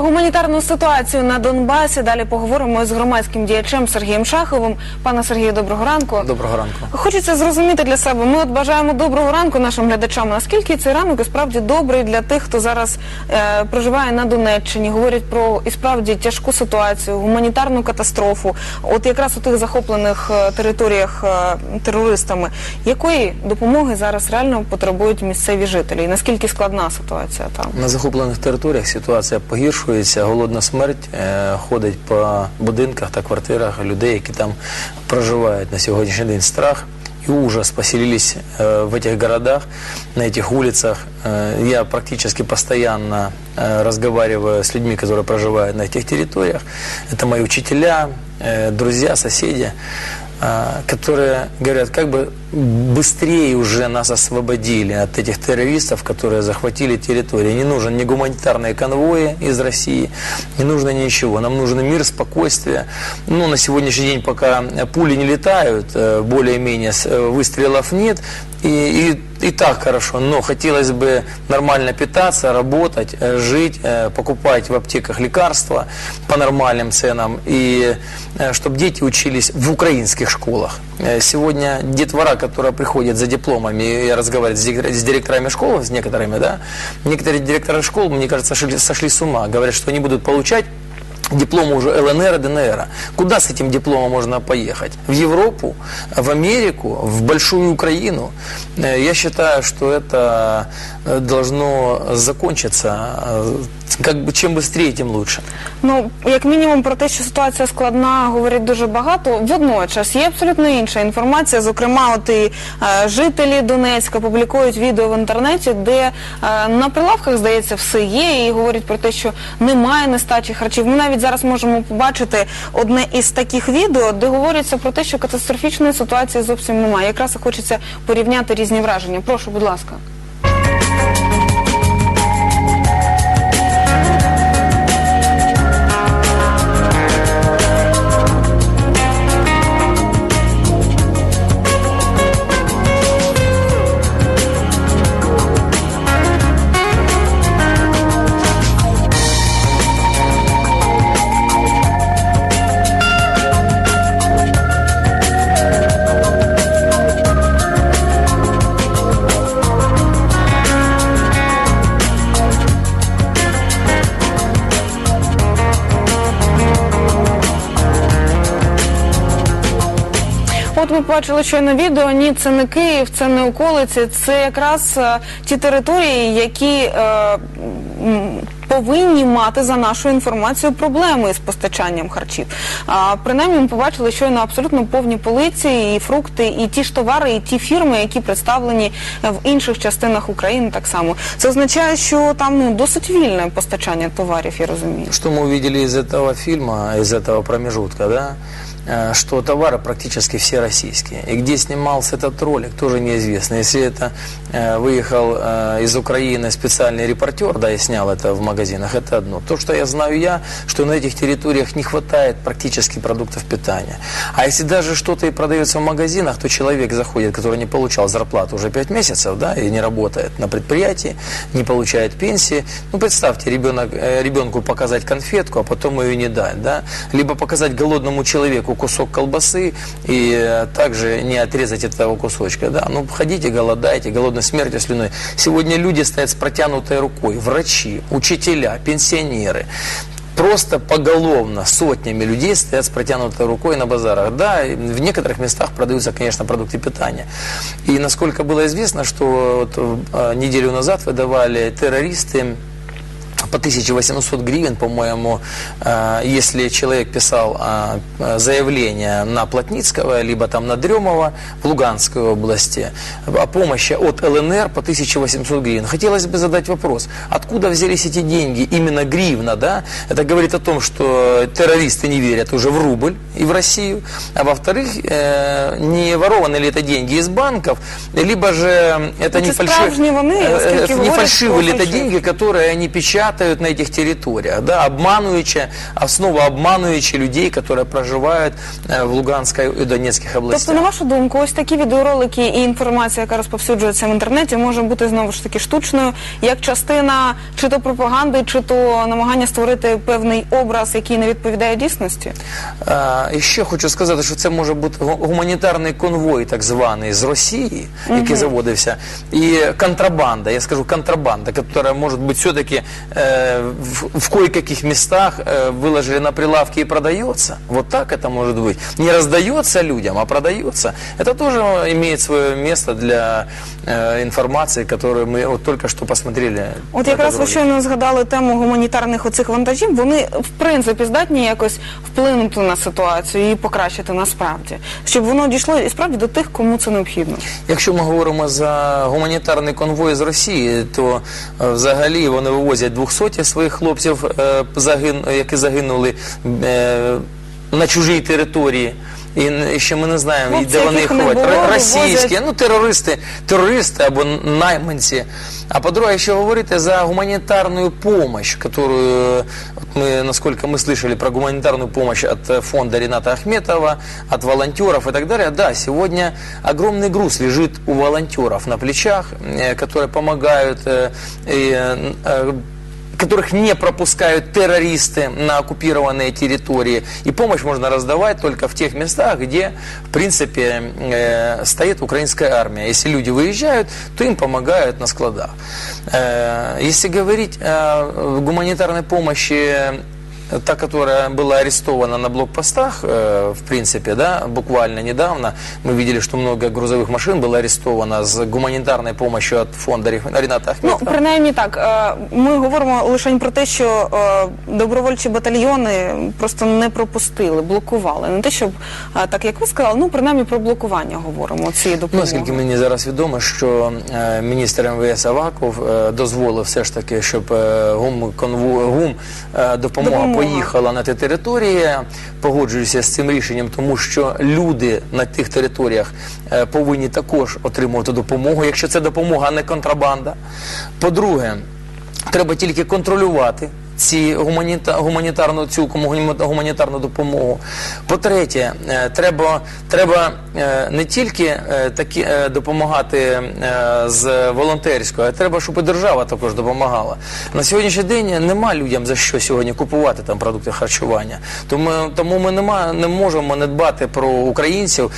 гуманітарну ситуацію на Донбасі далі поговоримо з громадським діячем Сергієм Шаховим. Пане Сергію, доброго ранку. Доброго ранку. Хочеться зрозуміти для себе. Ми от бажаємо доброго ранку нашим глядачам. Наскільки цей ранок і справді добрий для тих, хто зараз е, проживає на Донеччині, говорять про і справді тяжку ситуацію, гуманітарну катастрофу. От якраз у тих захоплених е, територіях е, терористами, якої допомоги зараз реально потребують місцеві жителі? І наскільки складна ситуація там? На захоплених територіях ситуація погіршується, голодна смерть е, ходить по будинках та квартирах людей, які там проживають на сьогоднішній день страх и ужас поселились э, в этих городах, на этих улицах. Э, я практически постоянно э, разговариваю с людьми, которые проживают на этих территориях. Это мои учителя, э, друзья, соседи. а, которые говорят, как бы быстрее уже нас освободили от этих террористов, которые захватили территорию. Не нужен ни гуманитарные конвои из России, не нужно ничего. Нам нужен мир, спокойствие. Ну, на сегодняшний день пока пули не летают, э, более-менее э, выстрелов нет, и, и, и так хорошо. Но хотелось бы нормально питаться, работать, э, жить, покупать в аптеках лекарства по нормальным ценам, и чтобы дети учились в украинских школах. Сегодня детвора, которая приходит за дипломами, я разговариваю с дирек- с директорами школ, с некоторыми, да, некоторые директора школ, мне кажется, сошли, сошли с ума, говорят, что они будут получать дипломы уже ЛНР и ДНР. Куда с этим дипломом можно поехать? В Европу, в Америку, в большую Украину? Э, Я считаю, что это э, должно закончиться. э, Как бы чем быстрее, тем лучше. Ну, як мінімум, про те, що ситуація складна, говорять дуже багато. Водночас є абсолютно інша інформація. Зокрема, от і е, жителі Донецька публікують відео в інтернеті, де е, на прилавках, здається, все є, і говорять про те, що немає нестачі харчів. Ми навіть зараз можемо побачити одне із таких відео, де говориться про те, що катастрофічної ситуації зовсім немає. Якраз і хочеться порівняти різні враження. Прошу, будь ласка. ви бачили щойно відео. Ні, це не Київ, це не околиці, це якраз е, ті території, які е, м, повинні мати за нашу інформацію проблеми з постачанням харчів. А, принаймні, ми побачили щойно абсолютно повні полиці, і фрукти, і ті ж товари, і ті фірми, які представлені е, в інших частинах України так само. Це означає, що там ну, досить вільне постачання товарів, я розумію. Что мы увидели из этого фильма, из этого промежутка, да, э, Что товары практически все российские. И где снимался этот ролик, тоже неизвестно. Если это э, выехал э, из Украины специальный репортер, да, и снял это в магазинах, это одно. То, что я знаю я, что на этих территориях не хватает практически продуктов питания. А если даже что-то и продается в магазинах, то человек заходит, который не получал зарплату уже 5 месяцев, да, и не работает на предприятии, не получает пенсии. Ну, представьте, ребенок, э, ребенку показать конфетку, а потом ее не дать, да, либо показать голодному человеку кусок колбасы и э, также не отрезать этого кусочка, да, ну, ходите, голодайте, голодной смертью слюной. Сегодня люди стоят с протянутой рукой, врачи, учителя, пенсионеры, просто поголовно сотнями людей стоят с протянутой рукой на базарах. Да, в некоторых местах продаются, конечно, продукты питания. И насколько было известно, что вот, э, неделю назад выдавали террористы по 1800 гривен, по-моему, э, если человек писал э, заявление на Плотницкого, либо там на Дремова в Луганской области о помощи от ЛНР по 1800 гривен. Хотелось бы задать вопрос, откуда взялись эти деньги, именно гривна, да? Это говорит о том, что террористы не верят уже в рубль и в Россию, а во-вторых, э, не ворованы ли это деньги из банков, либо же это Это не э, не фальшивые ли это деньги, которые они печатают печатают на этих территориях, да, обманываючи, основа обманываючи людей, которые проживают э, в Луганской и Донецких областях. Тобто, на вашу думку, ось такі відеоролики і інформація, яка розповсюджується в інтернеті, може бути знову ж таки штучною, як частина чи то пропаганди, чи то намагання створити певний образ, який не відповідає дійсності. А, ще хочу сказати, що це може бути гу- гуманітарний конвой, так званий, з Росії, який заводився, і контрабанда, я скажу контрабанда, яка може бути все-таки э, в, в кое-каких местах э, выложили на прилавки и продается. Вот так это может быть. Не раздается людям, а продается. Это тоже имеет свое место для э, информации, которую мы вот только что посмотрели. От в якраз этом ви ролике. щойно згадали тему гуманітарних оцих вантажів. Вони в принципі здатні якось вплинути на ситуацію і покращити насправді, щоб воно дійшло і справді до тих, кому це необхідно. Якщо ми говоримо за гуманітарний конвой з Росії, то е, взагалі вони вивозять 200 своїх хлопців, е, загин, які загинули е, на чужій території. І н- ще ми не знаємо, Хлопці, де вони їх яких не ховають. було, Р- Російські, вивозять. ну терористи, терористи або найманці. А по-друге, якщо говорити за гуманітарну допомогу, яку от мы, насколько мы слышали про гуманитарную помощь от э, фонда Рената Ахметова, от волонтеров и так далее, да, сегодня огромный груз лежит у волонтеров на плечах, э, которые помогают э, и, э, э, которых не пропускают террористы на оккупированные территории. И помощь можно раздавать только в тех местах, где, в принципе, э, стоит украинская армия. Если люди выезжают, то им помогают на складах. Э, если говорить о гуманитарной помощи та, которая была арестована на блокпостах, э, в принципе, да, буквально недавно, мы видели, что много грузовых машин было арестовано с гуманитарной помощью от фонда Ре- Рената Ну, Ахметова. принаймні так. е, Ми говоримо лише про те, що е, добровольчі батальйони просто не пропустили, блокували. Не те, щоб е, так як ви сказали, ну принаймні про блокування говоримо цієї Ну, допомоги. наскільки мені зараз відомо, що е, міністр МВС Аваков е, дозволив все ж таки, щоб е, гум, конву, гум е, допомога, Допомога. поїхала на ті території. Погоджуюся з цим рішенням, тому що люди на тих територіях е, повинні також отримувати допомогу, якщо це допомога, а не контрабанда. По-друге, треба тільки контролювати. Ці гуманіта, гуманітарну цю гуманітарну допомогу. По-третє, е, треба, треба е, не тільки е, такі, допомагати з волонтерського, а треба, щоб і держава також допомагала. На сьогоднішній день нема людям за що сьогодні купувати там продукти харчування. Тому, тому ми нема, не можемо не дбати про українців.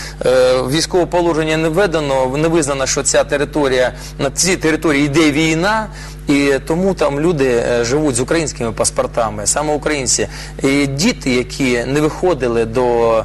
Військове положення не введено, не визнано, що ця територія на цій території йде війна. І тому там люди е, живуть з українськими паспортами, саме українці. І діти, які не виходили до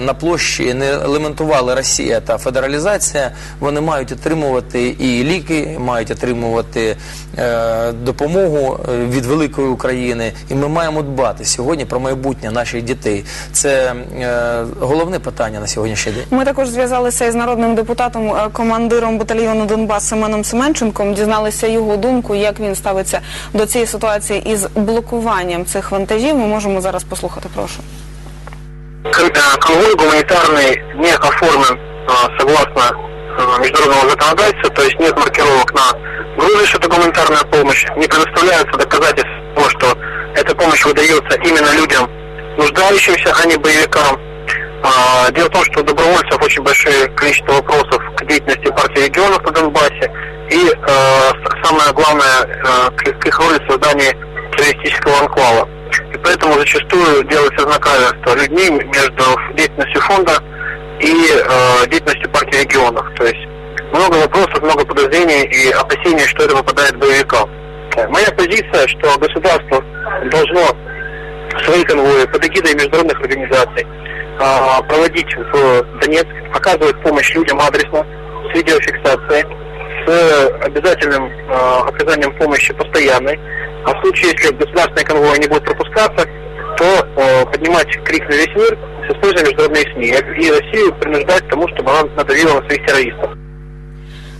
на площі, не елементували Росія та федералізація, вони мають отримувати і ліки, мають отримувати е, допомогу е, від великої України. І ми маємо дбати сьогодні про майбутнє наших дітей. Це е, головне питання на сьогоднішній день. Ми також зв'язалися із народним депутатом, е, командиром батальйону Донбас Семеном Семенченком. Дізналися його думку, як він ставиться до цієї ситуації із блокуванням цих вантажів. Ми можемо зараз послухати. Прошу. Э, конвой гуманитарный не оформлен а, согласно а, международного законодательства, то есть нет маркировок на грузы, что это гуманитарная помощь, не предоставляются доказательства того, что эта помощь выдается именно людям, нуждающимся, а не боевикам. А, Дело в том, что у добровольцев очень большое количество вопросов к деятельности партии регионов на Донбассе и самое главное к их роли в создании террористического анклава. Поэтому зачастую делается знак равенства людьми между деятельностью фонда и э, деятельностью партии регионов. То есть много вопросов, много подозрений и опасений, что это попадает боевикам. Э, Моя позиция, что государство должно свои конвои под эгидой международных организаций а, проводить в Донецк, оказывать помощь людям адресно, с видеофиксацией, с обязательным а, оказанием помощи постоянной. А в случае, если государственные конвои не будут пропускаться, то а, поднимать крик на весь мир с использованием международных СМИ и Россию принуждать к тому, чтобы она надавила на своих террористов.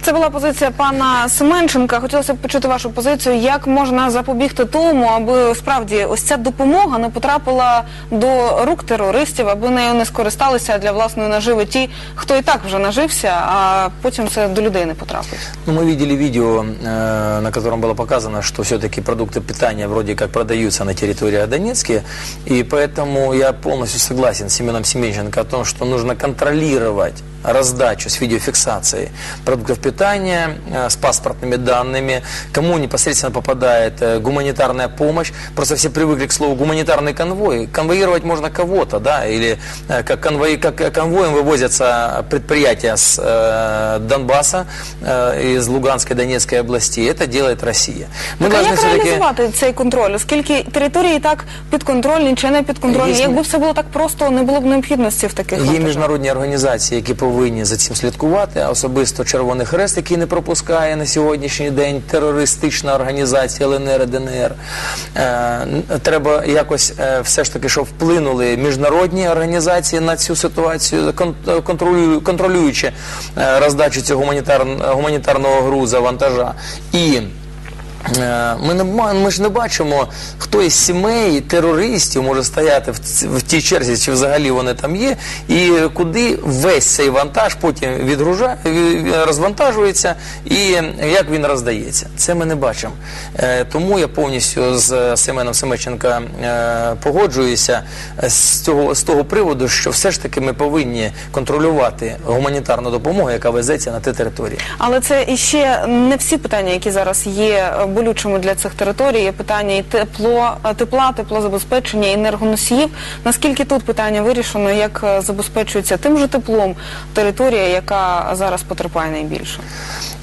Це була позиція пана Семенченка. Хотілося б почути вашу позицію. Як можна запобігти тому, аби справді ось ця допомога не потрапила до рук терористів, аби нею не скористалися для власної наживи ті, хто і так вже нажився, а потім це до людей не потрапить. Ну, мы видели видео, э, на котором было показано, что все-таки продукты питания вроде как продаются на территории Донецке, и поэтому я полностью согласен с Семеном Семенченко о том, что нужно контролировать раздачу с видеофиксацией продуктов питания э, с паспортными данными, кому непосредственно попадает э, гуманитарная помощь. Просто все привыкли к слову гуманитарный конвой. Конвоировать можно кого-то, да, или э, как, конвой, как э, конвоем вывозятся предприятия с э, Донбасса, э, из Луганской, Донецкой областей. Это делает Россия. Мы Так, а должны як все-таки... реалізувати цей контроль, оскільки території і так підконтрольні чи не підконтрольні? Є- Якби все було так просто, не було б необхідності в таких Є вантажах. міжнародні організації, які повинні за цим слідкувати, особисто Червоний Хрест, який не пропускає на сьогоднішній день терористична організація ЛНР ДНР. Е, треба якось е, все ж таки, щоб вплинули міжнародні організації на цю ситуацію, кон- контролюючи е, роздачу цього гуманітар- гуманітарного груза, вантажа. І Ми не ми ж не бачимо, хто із сімей терористів може стояти в, в тій черзі, чи взагалі вони там є, і куди весь цей вантаж потім відгружа, розвантажується, і як він роздається. Це ми не бачимо. Е, Тому я повністю з Семеном Семеченка е, погоджуюся з цього з того приводу, що все ж таки ми повинні контролювати гуманітарну допомогу, яка везеться на ті території. Але це іще не всі питання, які зараз є е, болючими для цих територій. Є питання і тепло, е, тепла, теплозабезпечення, і енергоносіїв. Наскільки тут питання вирішено, як е, забезпечується тим же теплом територія, яка зараз потерпає найбільше?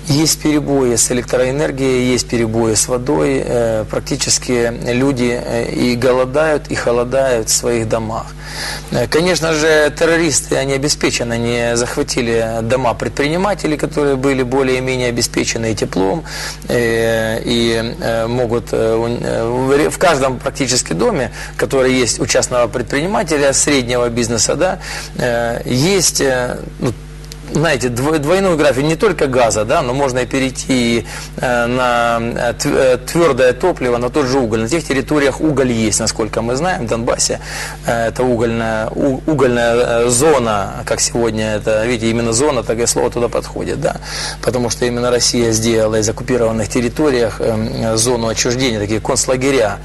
Есть перебои с электроэнергией, есть перебои с водой. Э, Практически люди э, и голодают, и холодают в своих домах. Э, Конечно же, террористы, они обеспечены, они захватили дома предпринимателей, которые были более-менее обеспечены и теплом, и могут в каждом практически доме, который есть у частного предпринимателя, среднего бизнеса, да, есть ну, знаете, дво- двойной график не только газа, да, но можно и перейти э, на э, тв- э, твердое топливо, на тот же уголь. На тех территориях уголь есть, насколько мы знаем, в Донбассе это угольная, угольная зона, как сегодня это, видите, именно зона, такое слово туда подходит, да, потому что именно Россия сделала из оккупированных территориях зону отчуждения, такие концлагеря,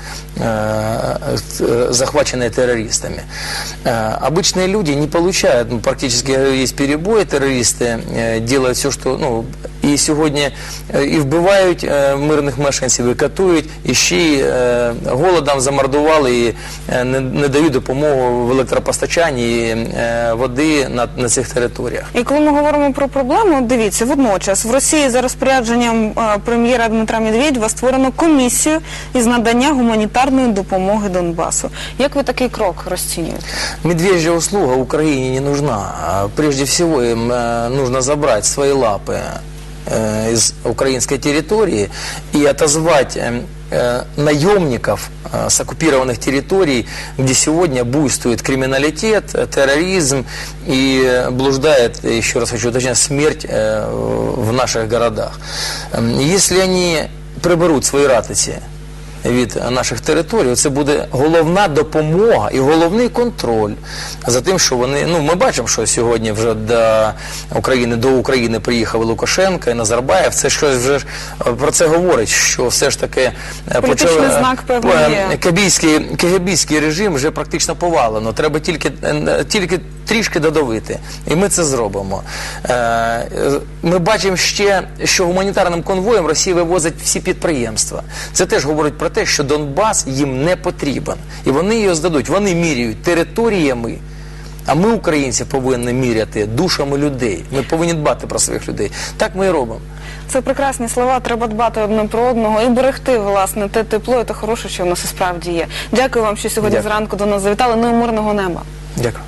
захваченные террористами. Обычные люди не получают, ну, практически есть перебои, террористы э, делают все, что, ну, і сьогодні е, і вбивають е, мирних мешканців, і катують, і ще й е, голодом замордували і не, не дають допомогу в електропостачанні і, води на, на цих територіях. І коли ми говоримо про проблему, дивіться, водночас в Росії за розпорядженням прем'єра Дмитра Медведєва створено комісію із надання гуманітарної допомоги Донбасу. Як ви такий крок розцінюєте? Медвежья услуга Украине не нужна. Прежде всего им э, нужно забрать свои лапы э, из украинской территории и отозвать э, э, наемников э, с оккупированных территорий, где сегодня буйствует криминалитет, э, терроризм и э, блуждает, еще раз хочу уточнить, смерть э, в наших городах. Эм, Если они приберут свої ратиці від наших територій, це буде головна допомога і головний контроль за тим, що вони. Ну, ми бачимо, що сьогодні вже до України до України приїхав і Лукашенко і Назарбаєв. Це щось вже е, про це говорить, що все ж таки е, Політичний почали- знак, певно, е, є. Кабійський, КГБійський режим вже практично повалено. Треба тільки, е, тільки трішки додавити. І ми це зробимо. Е, е, Ми бачимо ще, що гуманітарним конвоєм Росія вивозить всі підприємства. Це теж говорить про те, що Донбас їм не потрібен. І вони його здадуть. Вони міряють територіями. А ми, українці, повинні міряти душами людей. Ми повинні дбати про своїх людей. Так ми і робимо. Це прекрасні слова. Треба дбати одне про одного і берегти власне те тепло і те хороше, що в нас і справді є. Дякую вам, що сьогодні Дякую. зранку до нас завітали. Ну і мирного неба. Дякую.